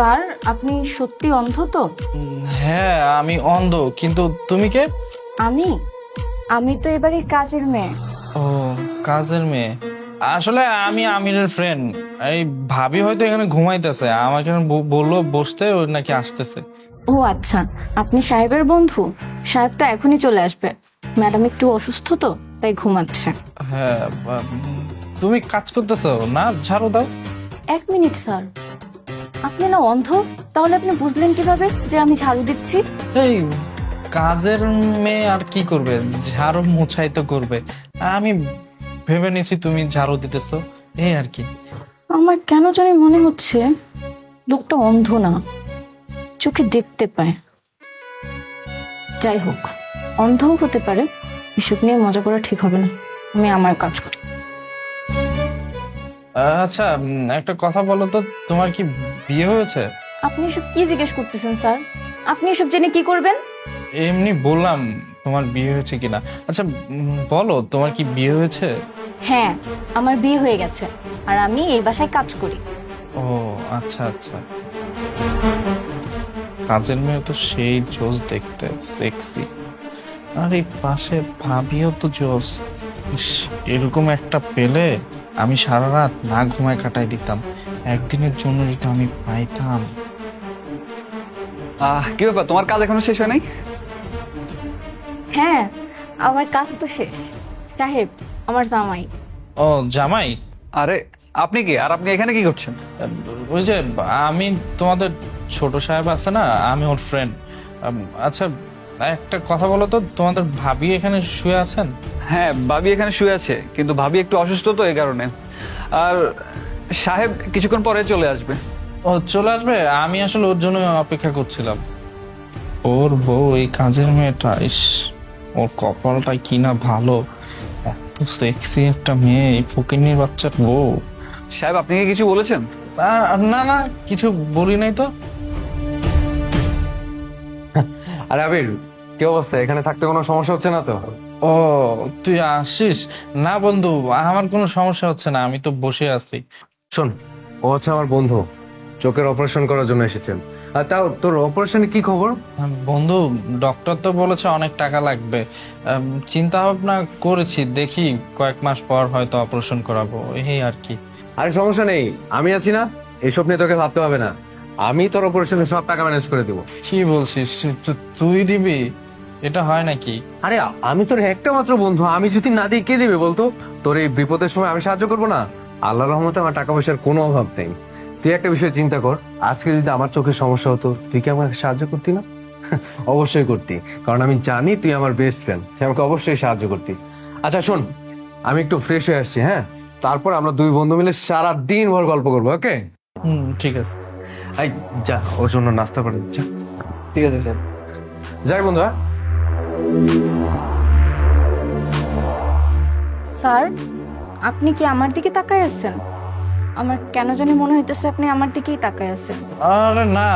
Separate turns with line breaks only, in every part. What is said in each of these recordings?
Sir আপনি সত্যি অন্ধ তো?
হ্যাঁ আমি অন্ধ কিন্তু তুমি কে?
আমি? আমি তো এবারে কাজের মেয়ে।
ও কাজের মেয়ে। আসলে আমি আমিরের ফ্রেন্ড এই ভাবি হয়তো এখানে ঘুমাইতেছে আমাকে বলল বসতে ও নাকি আসতেছে।
ও আচ্ছা। আপনি সাহেবের বন্ধু? সাহেব তো এখনই চলে আসবে। ম্যাডাম একটু অসুস্থ তো তাই ঘুমাচ্ছে।
হ্যাঁ তুমি কাজ করতেছো না? ঝাড়ু দাও।
এক মিনিট স্যার। আপনি না অন্ধ? তাহলে আপনি বুঝলেন কীভাবে যে আমি ঝাড়ু দিচ্ছি?
এই কাজের মেয়ে আর কি করবে? ঝাড়ু মোছাই তো করবে। আমি ভেবে নিয়েছি তুমি ঝাড়ু দিতেছো। এই আর কি।
আমার কেন জানি মনে হচ্ছে লোকটা অন্ধ না চোখে দেখতে পায়। যাই হোক অন্ধও হতে পারে এসব নিয়ে মজা করা ঠিক হবে না। আমি আমার কাজ করি।
আচ্ছা উম, একটা কথা বলো তো তোমার কি বিয়ে হয়েছে?
আপনি এসব কি জিজ্ঞেস করতেছেন স্যার? আপনি এসব জেনে কি করবেন?
এমনি বললাম তোমার বিয়ে হয়েছে কিনা। আচ্ছা উম, বলো তোমার কি বিয়ে হয়েছে?
হ্যাঁ আমার বিয়ে হয়ে গেছে আর আমি এই বাসায় কাজ করি।
ও আচ্ছা আচ্ছা। কাজের মেয়ে তো সেই জোস দেখতে সেক্সি আর এই পাশে ভাবিও তো জোস। ইস, এরকম একটা পেলে আমি সারা রাত না ঘুমায় কাটাই দিতাম একদিনের জন্য যদি আমি পাইতাম।
আহ কি ব্যাপার? তোমার কাজ এখনও শেষ হয় নাই
হ্যাঁ আমার কাজ তো শেষ। সাহেব আমার জামাই।
ও জামাই?
আরে আপনি কি? আর আপনি এখানে কি করছেন?
ওই যে আমি তোমাদের ছোট সাহেব আছে না? আমি ওর ফ্রেন্ড আচ্ছা একটা কথা বলো তো তোমাদের ভাবি এখানে শুয়ে আছেন?
হ্যাঁ ভাবি এখানে শুয়ে আছে কিন্তু ভাবি একটু অসুস্থ তো এই কারণে। আর সাহেব কিছুক্ষণ পরে চলে আসবে।
ও চলে আসবে? আমি আসলে ওর জন্য অপেক্ষা করছিলাম। ওর বউ এই কাজের মেয়েটা ইস ওর কপালটা কি না ভালো। এত সেক্সি একটা মেয়ে এই ফকিনীর বাচ্চার বউ।
সাহেব আপনি কি কিছু বলেছেন?
না না কিছু বলি নাই তো।
আরে আবির কি অবস্থা? এখানে থাকতে কোনো সমস্যা হচ্ছে না তো?
ও তুই আসিস? না বন্ধু আমার কোনো সমস্যা হচ্ছে না আমি তো বসে আছি।
শোন ও হচ্ছে আমার বন্ধু চোখের অপারেশন করার জন্য এসেছেন। আর তাও তোর অপারেশনে কি খবর?
বন্ধু ডক্টর তো বলেছে অনেক টাকা লাগবে। চিন্তা ভাবনা করেছি দেখি কয়েক মাস পর হয়তো অপারেশন করাবো এই আর কি।
আরে সমস্যা নেই আমি আছি না এইসব নিয়ে তোকে ভাবতে হবে না। আমি তোর অপারেশনে সব টাকা ম্যানেজ করে দেবো।
কি বলছিস? তু- তুই দিবি? এটা হয় নাকি?
আরে আমি তোর একটা মাত্র বন্ধু। আমি যদি না দিই কে দিবে বলতো? তোর এই বিপদের সময় আমি সাহায্য করব না? আল্লাহ রহমতে আমার টাকা পয়সার কোনো অভাব নেই। তুই একটা বিষয় চিন্তা কর। আজকে যদি আমার চোখের সমস্যা হতো তুই কি আমাকে সাহায্য করতি না? অবশ্যই করতি। কারণ আমি জানি তুই আমার বেস্ট ফ্রেন্ড তুই আমাকে অবশ্যই সাহায্য করতি। আচ্ছা শোন আমি একটু ফ্রেশ হয়ে আসছি হ্যাঁ? তারপর আমরা দুই বন্ধু মিলে সারা দিন ভর গল্প করব ওকে
হুম ঠিক আছে।
এই যা ওর জন্য নাস্তা করে যা।
ঠিক আছে সাহেব
যাই বন্ধু হ্যাঁ?
স্যার আপনি কি আমার দিকে তাকায় আছেন? আমার কেন জানি মনে হইতেছে আপনি আমার দিকেই তাকায় আছেন।
আরে না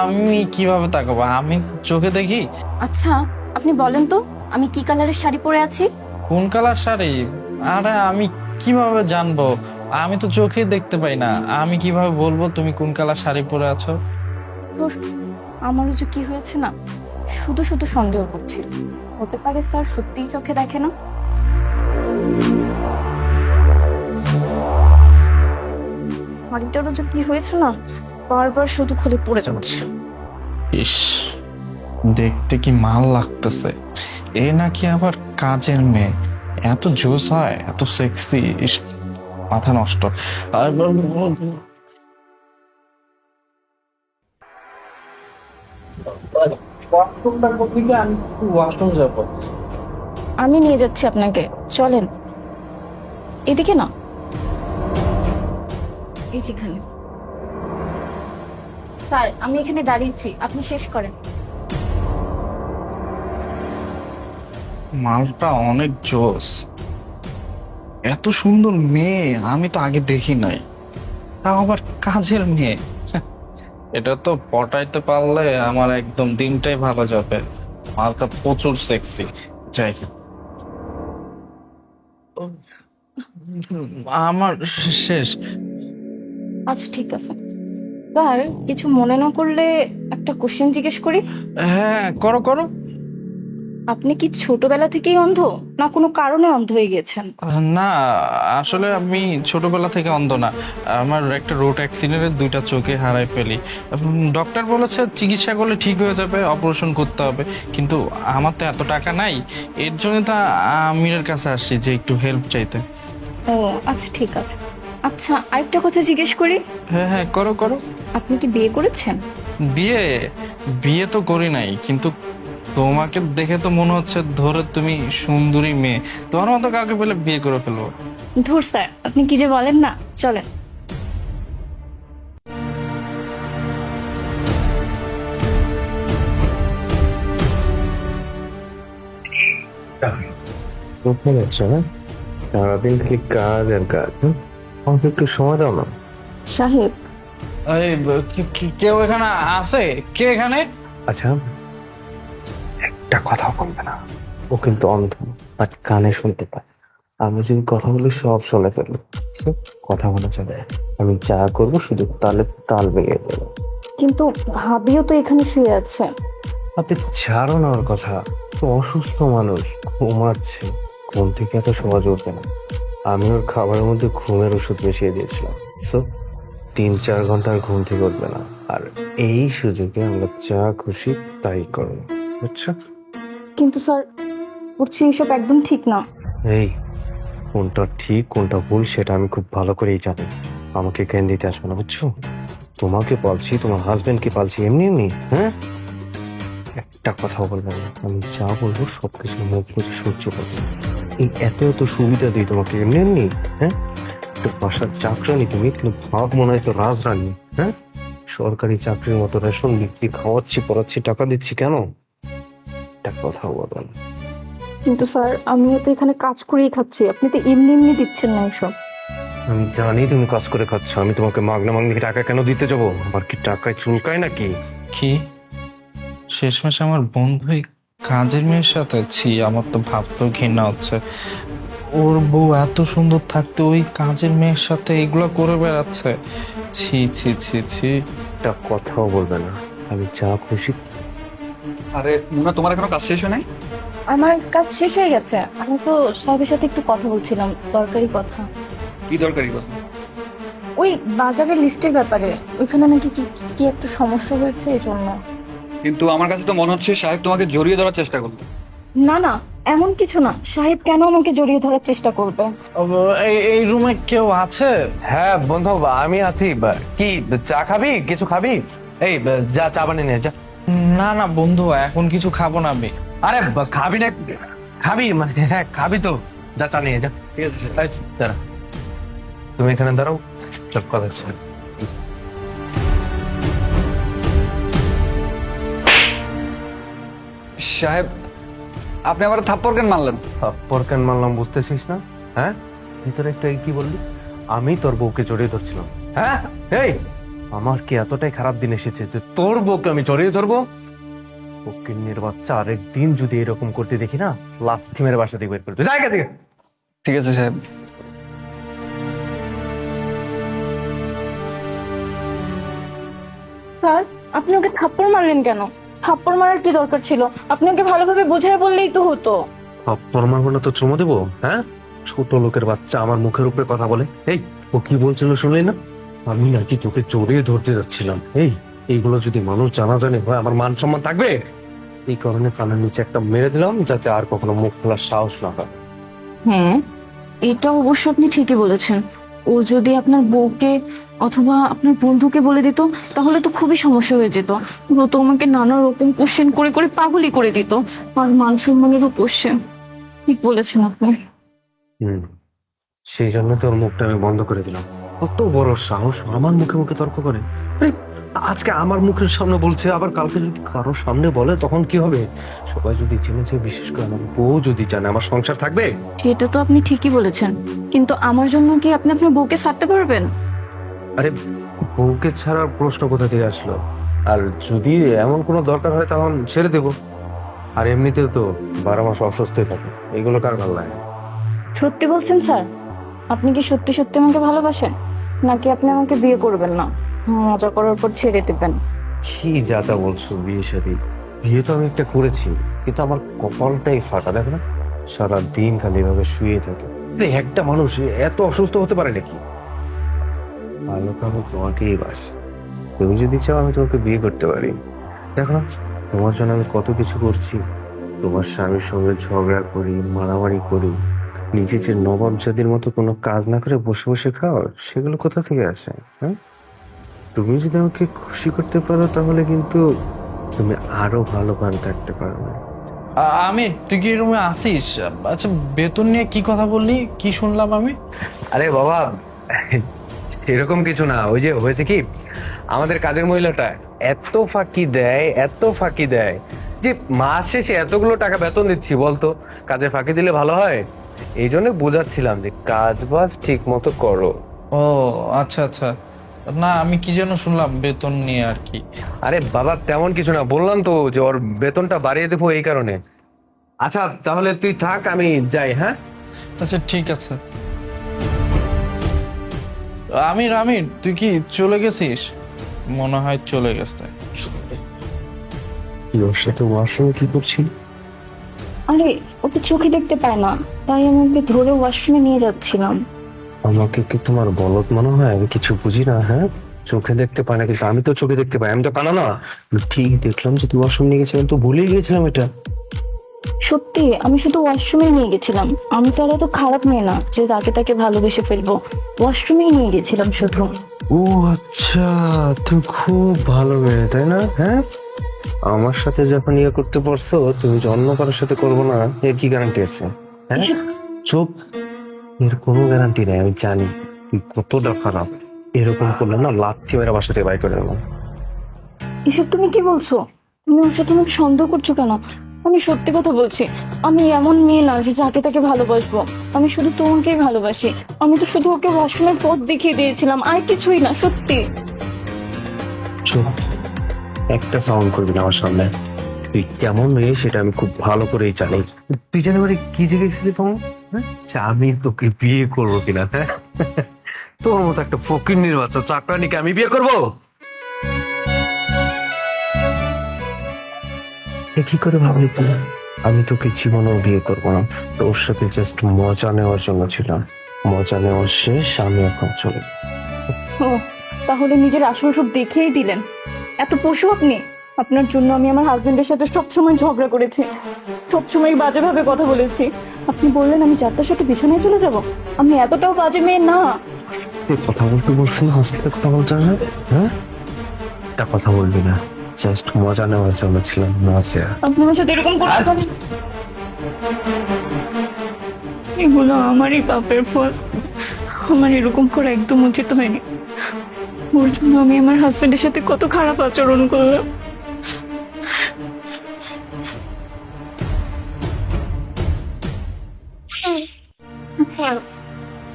আমি কীভাবে তাকাবো? আমি চোখে দেখি।
আচ্ছা আপনি বলেন তো আমি কি কালারের শাড়ি পরে আছি?
কোন কালার শাড়ি? আরে আমি কীভাবে জানব? আমি তো চোখে দেখতে পাই না। আমি কীভাবে বলব তুমি কোন কালার শাড়ি পরে আছো?
আমারও যে কি হয়েছে না শুধু শুধু সন্দেহ করছি। হতে পারে স্যার সত্যিই চোখে দেখে না? শাড়িটারও যে কি হয়েছে না বারবার শুধু খুলে পড়ে যাচ্ছে।
ইস দেখতে কি মাল লাগতেছে। এ নাকি আবার কাজের মেয়ে। এত জোস হয় এত সেক্সি ইস মাথা নষ্ট।
আমি নিয়ে যাচ্ছি আপনাকে। চলেন। এদিকে না। এই যেখানে স্যার আমি এখানে দাঁড়িয়েছি। আপনি শেষ করেন।
মালটা অনেক জোস। এত সুন্দর মেয়ে আমি তো আগে দেখি নাই। তাও আবার কাজের মেয়ে। এটা তো পটাইতে পারলে আমার একদম দিনটাই ভালো যাবে। মালটা প্রচুর সেক্সি যাই আমার শেষ।
আচ্ছা ঠিক আছে। স্যার কিছু মনে না করলে একটা কোশ্চেন জিজ্ঞেস করি।
হ্যাঁ করো করো।
আপনি কি ছোটবেলা থেকেই অন্ধ? না কোনো কারণে অন্ধ হয়ে গেছেন
না আসলে আমি ছোটবেলা থেকে অন্ধ না। আমার একটা রোড অ্যাক্সিডেন্টের দুইটা চোখে হারাই ফেলি। ডক্টর বলেছে চিকিৎসা করলে ঠিক হয়ে যাবে অপারেশন করতে হবে। কিন্তু আমার তো এত টাকা নাই। এর জন্য তো আমিরের কাছে আসছি যে একটু হেল্প চাইতে।
ও আচ্ছা ঠিক আছে। আচ্ছা আরেকটা কথা জিজ্ঞেস করি।
হ্যাঁ হ্যাঁ করো করো।
আপনি কি বিয়ে করেছেন?
বিয়ে? বিয়ে তো করি নাই কিন্তু তোমাকে দেখে তো মনে হচ্ছে ধরে তুমি সুন্দরী মেয়ে। তোমার মতো কাউকে পেলে বিয়ে করে ফেলব।
ধুর স্যার আপনি কি যে বলেন না চলেন।
কোথায় যাচ্ছ না সারাদিন খালি কাজ আর কাজ আমাকে একটু সময় দাও না।
সাহেব।
এই কি- কি- কেউ এখানে আছে? কে এখানে?
আচ্ছা। একটা কথা বলবে না। ও কিন্তু অন্ধ আর কানে শুনতে পায়। আমি যদি কথা বলি সব শুনে ফেলব। কথা বলা যাবে আমি যা করব শুধু তালে তাল বেগে দেবো।
কিন্তু ভাবিও তো এখানে শুয়ে আছে।
আপনি ছাড়ো না ওর কথা। তো অসুস্থ মানুষ ঘুমাচ্ছে। ঘুম থেকে এত সহজ উঠবে না। আমি ওর খাবারের মধ্যে ঘুমের ওষুধ মিশিয়ে দিয়েছিলাম। সো তিন চার ঘণ্টার ঘুম থেকে উঠবে না। আর এই সুযোগে আমরা যা খুশি তাই করব। বুঝছ?
কিন্তু স্যার করছি এসব একদম ঠিক না।
এই, কোনটা ঠিক, কোনটা ভুল, সেটা আমি খুব ভালো করেই জানি। আমাকে জ্ঞান দিতে আসবে না, বুঝছ? তোমাকে পালছি, তোমার হাজবেন্ডকে পালছি, এমনি এমনি হ্যাঁ? একটা কথা বলবেন না, আমি যা বলব সবকিছু মুখ বুঝে সহ্য করব। এই এত এত সুবিধা দিই তোমাকে এমনি এমনি হ্যাঁ? তো বাসার চাকরানি তুমি, কিন্তু ভাব মনে হয় তো রাজরানী হ্যাঁ? সরকারি চাকরির মতো রেশন দিচ্ছি খাওয়াচ্ছি, পড়াচ্ছি, টাকা দিচ্ছি কেন? একটা কথা বলবেন
কিন্তু স্যার আমিও তো এখানে কাজ করেই খাচ্ছি। আপনি তো এমনি এমনি দিচ্ছেন না এসব।
আমি জানি তুমি কাজ করে খাচ্ছ। আমি তোমাকে মাগনা মাগনি টাকা কেন দিতে যাব? আমার কি টাকায় চুলকায় নাকি?
কি? শেষমেশ আমার বন্ধুই কাজের মেয়ের সাথে? ছি আমার তো ভাবতেও ঘৃণা হচ্ছে। ওর বউ এত সুন্দর থাকতে ওই কাজের মেয়ের সাথে এগুলো করে বেড়াচ্ছে। ছি ছি ছি ছি।
একটা কথাও বলবে না। আমি যা খুশি
আরে মুনা তোমার এখনও কাজ শেষ হয় নাই?
আমার কাজ শেষ হয়ে গেছে। আমি তো সাহেবের সাথে একটু কথা বলছিলাম দরকারি কথা।
কি দরকারি কথা?
ওই বাজারের লিস্টের ব্যাপারে ওইখানে নাকি কি কি একটা সমস্যা হয়েছে এই জন্য
কিন্তু আমার কাছে তো মনে হচ্ছে সাহেব তোমাকে জড়িয়ে ধরার চেষ্টা করল
না না এমন কিছু না। সাহেব কেন আমাকে জড়িয়ে ধরার চেষ্টা করবে?
ও, এই- এই রুমে কেউ আছে?
হ্যাঁ বন্ধু আমি আছি। কি চা খাবি? কিছু খাবি? এই যা চা বানিয়ে নিয়ে যা।
না না বন্ধু এখন কিছু খাব না আমি।
আরে খাবি না খাবি মানে হ্যাঁ খাবি তো। যা চা নিয়ে যা।
ঠিক আছে
এই, দাঁড়া। তুমি এখানে দাঁড়াও সব কথা
সাহেব আপনি আবার থাপ্পড় কেন মারলেন?
পর কেন মানলাম বুঝতেছিস না? হ্যাঁ? ভিতরে একটা এই কি বললি? আমি তোর বউকে জড়িয়ে ধরছিলাম। হ্যাঁ? এই আমার কি এতটাই খারাপ দিন এসেছে যে তোর বউকে আমি জড়িয়ে ধরবো? ফকিন্নির বাচ্চা আরেক দিন যদি এরকম করতে দেখি না লাথি মেরে বাসা থেকে বের করে দেবো। জায়গা থেকে।
ঠিক আছে সাহেব।
স্যার আপনি ওকে থাপ্পড় মারলেন কেন? থাপ্পড় মারার কি দরকার ছিল? আপনি ওকে ভালোভাবে বোঝায় বললেই তো হতো।
থাপ্পড় মারবো না তো চুমো দেবো হ্যাঁ? ছোট লোকের বাচ্চা আমার মুখের উপরে কথা বলে। এই ও কি বলছিল শুনলি না? আমি নাকি তোকে জড়িয়ে ধরতে যাচ্ছিলাম। এই এইগুলো যদি মানুষ জানা জানে হয় আমার মান সম্মান থাকবে? এই কারণে কানের নিচে একটা মেরে দিলাম যাতে আর কখনো মুখ খোলার সাহস না হয়।
হ্যাঁ এটা অবশ্য আপনি ঠিকই বলেছেন। ও যদি আপনার বউকে অথবা আপনার বন্ধুকে বলে দিত তাহলে তো খুবই সমস্যা হয়ে যেত। ও তো আমাকে নানা রকম কোশ্চেন করে করে পাগলই করে দিত। আর মান সম্মানেরও কোশ্চেন ঠিক বলেছেন আপনি।
হুম সেই জন্য তোর মুখটা আমি বন্ধ করে দিলাম। কত বড় সাহস আমার মুখে মুখে তর্ক করে? আরে আজকে আমার মুখের সামনে বলছে আবার কালকে যদি কারোর সামনে বলে তখন কি হবে? সবাই যদি জেনেছে বিশেষ করে আমার বউ যদি জানে আমার সংসার থাকবে?
সেটা তো আপনি ঠিকই বলেছেন। কিন্তু আমার জন্য কি আপনি আপনার বউকে ছাড়তে পারবেন?
আরে বউকে ছাড়ার প্রশ্ন কোথা থেকে আসলো? আর যদি এমন কোনো দরকার হয় তখন ছেড়ে দেবো। আর এমনিতেও তো বারো মাস অসুস্থই থাকে। এগুলো কার ভালো লাগে
সত্যি বলছেন স্যার? আপনি কি সত্যি সত্যি আমাকে ভালোবাসেন? নাকি আপনি আমাকে বিয়ে করবেন না? মজা করার পর ছেড়ে দেবেন।
কি যাতা বলছো বিয়ে শাদী বিয়ে তো আমি একটা করেছি, কিন্তু আমার কপালটাই ফাটা, দেখো না? সারা দিন খালি এভাবে শুয়ে থাকে। একটা মানুষ এত অসুস্থ হতে পারে নাকি? ভালো তো আমি তোমাকেই বাস। তুমি যদি চাও আমি তোমাকে বিয়ে করতে পারি। দেখো না, তোমার জন্য আমি কত কিছু করছি। তোমার স্বামীর সঙ্গে ঝগড়া করি, মারামারি করি। নিজে যে নবাব জাতির মতো কোনো কাজ না করে বসে বসে খাও সেগুলো কোথা থেকে আসে হ্যাঁ? তুমি যদি আমাকে খুশি করতে পারো তাহলে কিন্তু তুমি আরও ভালো ভাবে থাকতে পারবে।
আমি তুই কি রুমে আসিস? আচ্ছা বেতন নিয়ে কি কথা বললি? কি শুনলাম আমি?
আরে বাবা এরকম কিছু না। ওই যে হয়েছে কি? আমাদের কাজের মহিলাটা এত ফাঁকি দেয় এত ফাঁকি দেয়। যে মাস শেষে এতগুলো টাকা বেতন দিচ্ছি বলতো? কাজে ফাঁকি দিলে ভালো হয়? এই জন্য বোঝাচ্ছিলাম যে কাজ বাজ ঠিক মতো করো।
ও আচ্ছা আচ্ছা। না আমি কি যেন শুনলাম বেতন নিয়ে আর কি।
আরে বাবা তেমন কিছু না। বললাম তো যে ওর বেতনটা বাড়িয়ে দেবো এই কারণে। আচ্ছা তাহলে তুই থাক আমি যাই হ্যাঁ?
আচ্ছা ঠিক আছে। আমির আমির তুই কি চলে গেছিস? মনে হয় চলে গেছে।
তুই ওর সাথে ওয়াশরুমে কি করছিস?
আরে ও তো চোখে দেখতে পায় না তাই আমি ওকে ধরে ওয়াশরুমে নিয়ে যাচ্ছিলাম।
আমাকে কি তোমার বলদ মনে হয়? আমি কিছু বুঝি না হ্যাঁ? চোখে দেখতে পাই না কিন্তু আমি তো চোখে দেখতে পাই আমি তো কানা না। ঠিক দেখলাম যে তুই ওয়াশরুম নিয়ে গেছিলাম তো ভুলেই গিয়েছিলাম এটা।
সত্যি আমি শুধু ওয়াশরুমে নিয়ে গেছিলাম। আমি তো আর এত খারাপ মেয়ে না যে তাকে তাকে ভালোবেসে ফেলব। ওয়াশরুমেই নিয়ে গেছিলাম শুধু।
ও আচ্ছা তুমি খুব ভালো মেয়ে তাই না? হ্যাঁ? আমার সাথে যখন ইয়ে করতে পারছ তুমি যে অন্য কারোর সাথে করব না এর কি গ্যারান্টি আছে? হ্যাঁ? চুপ। এর কোনো গ্যারান্টি নেই আমি জানি। তুই কতটা খারাপ। এরকম করলে না লাথি মেরে বাসা থেকে বাই করে দেবো।
এসব তুমি কি বলছো? তুমি ওর সাথে আমাকে সন্দেহ করছ কেন? আমি সত্যি কথা বলছি আমি এমন মেয়ে না যে যাকে তাকে ভালোবাসবো। আমি শুধু তোমাকেই ভালোবাসি। আমি তো শুধু ওকে ওয়াশরুমের পথ দেখিয়ে দিয়েছিলাম আর কিছুই না সত্যি।
একটা সাউন্ড করবি না আমার সামনে। তুই কেমন মেয়ে সেটা আমি খুব ভালো করেই জানি। তুই জানি মানে কি জিজ্ঞেসলি তোমার হ্যাঁ? আমি তোকে বিয়ে করব কিনা হ্যাঁ? তোর মতো একটা ফকিন্নির বাচ্চা চাকরানিকে আমি বিয়ে করব? কি করে ভাবলি তুই? আমি তোকে জীবনেও বিয়ে করব না। তোর সাথে জাস্ট মজা নেওয়ার জন্য ছিলাম। মজা নেওয়ার শেষ, আমি এখন চলে
তাহলে নিজের আসল রূপ দেখিয়েই দিলেন। এত পশু আপনি? আপনার জন্য আমি আমার হাজবেন্ডের সাথে সবসময় ঝগড়া করেছি। সবসময় বাজেভাবে কথা বলেছি। আপনি বললেন আমি চারটার সাথে বিছানায় চলে যাব। আমি এতটাও বাজে মেয়ে না।
আস্তে কথা বলতে বলছি না আস্তে কথা বলতে হবে হ্যাঁ? একটা কথা বলবি না। জাস্ট মজা নেওয়ার জন্য ছিলাম মজা
আপনি আমার সাথে এরকম করতে পারেন? এগুলো আমারই পাপের ফল। আমার এরকম করা একদম উচিত হয়নি। ওর জন্য আমি আমার হাজবেন্ডের সাথে কত খারাপ আচরণ করলাম।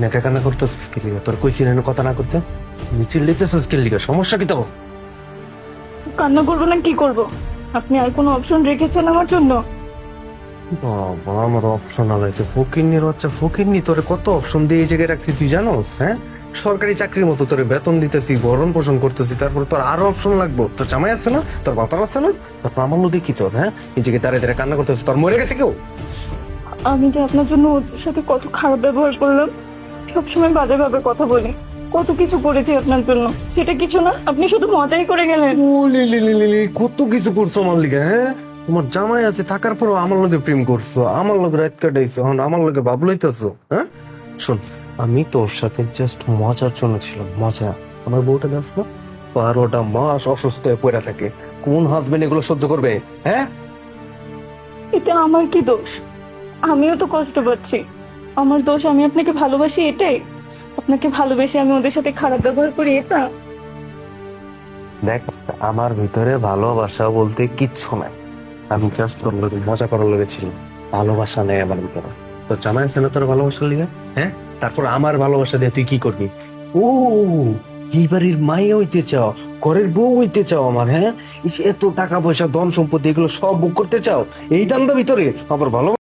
নেকা কান্না করতেছিস কি লিগা? তোর কইছি না কথা না করতে মিছিল দিতেছিস কি লিগা? সমস্যা কি তো
কান্না করব না কি করব? আপনি আর কোনো অপশন রেখেছেন আমার জন্য?
বাবা আমার অপশন আলাইছে। ফকিন্নির বাচ্চা ফকিন্নি তোরে কত অপশন দিয়ে এই জায়গায় রাখছি তুই জানোস হ্যাঁ? সরকারি চাকরির মতো তোর বেতন দিতেছি ভরণ পোষণ করতেছি তারপর তোর আরও অপশন লাগবে। তোর জামাই আছে না? তোর বাতার আছে না? তোর প্রামাণ্য কি তোর হ্যাঁ? নিজেকে দাঁড়িয়ে দাঁড়িয়ে কান্না করতেছিস তোর মরে গেছে কেউ?
আমি যে আপনার জন্য ওর সাথে কত খারাপ ব্যবহার করলাম সবসময় বাজেভাবে কথা বলি। কত কিছু করেছি আপনার জন্য সেটা কিছু না আপনি শুধু মজাই করে গেলেন।
ও লি লি লি লি লি, কত কিছু করছ আমার লিগে হ্যাঁ? তোমার জামাই আছে থাকার পরও আমার লগে প্রেম করছ আমার লগে রাত কাটাইছো এখন আমার লগে ভাব লইতেছো হ্যাঁ? শোন আমি তোর সাথে জাস্ট মজার জন্য ছিলাম মজা। আমার বউটা দেখ না? বারোটা মাস অসুস্থ হয়ে পড়ে থাকে। কোন হাজবেন্ড এগুলো সহ্য করবে হ্যাঁ?
এটা আমার কি দোষ? আমিও তো কষ্ট পাচ্ছি। আমার দোষ আমি আপনাকে ভালোবাসি এটাই। আপনাকে ভালোবেসে আমি ওদের সাথে খারাপ ব্যবহার করি এটা।
দেখ আমার ভিতরে ভালোবাসা বলতে কিচ্ছু নাই। আমি জাস্ট তোর মজা করার লেগেছিলাম ভালোবাসা নেই আমার ভিতরে। তোর জামাই আছে না তোর ভালোবাসা লিগে? হ্যাঁ? তারপর আমার ভালোবাসা দিয়ে তুই কি করবি? ও এই বাড়ির মায়ে হইতে চাও, ঘরের বউ হইতে চাও আমার হ্যাঁ? এত টাকা পয়সা, ধন সম্পত্তি, এগুলো সব বুক করতে চাও? এই দান্দা ভিতরে আবার ভালো